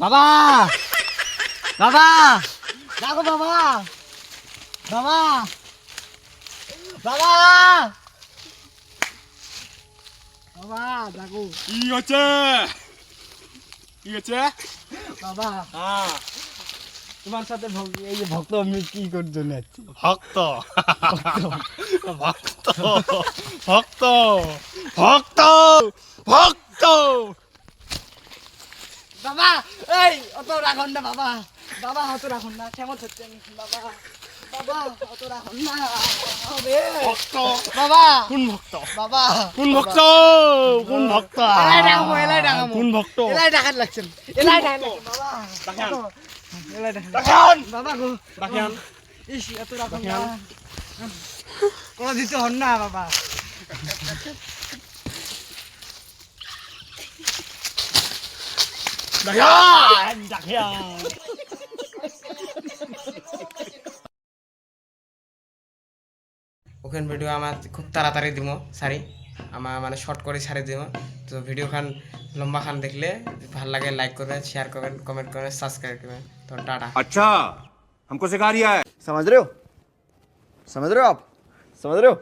বাবা! বাবা! দেখো বাবা! বাবা! বাবা! বাবা দেখো। কি হচ্ছে? কি হচ্ছে? বাবা। হ্যাঁ। তোমার সাথে এই যে ভক্ত আমি কি করতে জন্য যাচ্ছি ভক্ত। ভক্ত। ভক্ত। ভক্ত। ভক্ত। বাবা এই অত রাখুন না বাবা বাবা অত রাখুন না কেমন হচ্ছেন বাবা বাবা অত রাখুন না ভক্ত। বাবা কোন ভক্ত? বাবা। কোন ভক্ত? কোন ভক্ত? এলাই ডাকামো, এলাই ডাকামো। কোন ভক্ত? এলাই ডাকাত লাগছেন এলাই ডাকাত বাবা। এলাই বাবা গো। দেখান। ইস এত রাখুন না। কোনো দিতে হন না বাবা। দেখান দেখান ওখান ভিডিও আমার খুব তাড়াতাড়ি দিব সারি আমার মানে শর্ট করে ছাড়ি দিব তো ভিডিও খান লম্বা খান দেখলে ভাল লাগে লাইক করবেন শেয়ার করবেন কমেন্ট করবেন সাবস্ক্রাইব করবেন তো টাটা अच्छा हमको सिखा रिया है समझ रहे हो समझ रहे हो आप समझ रहे हो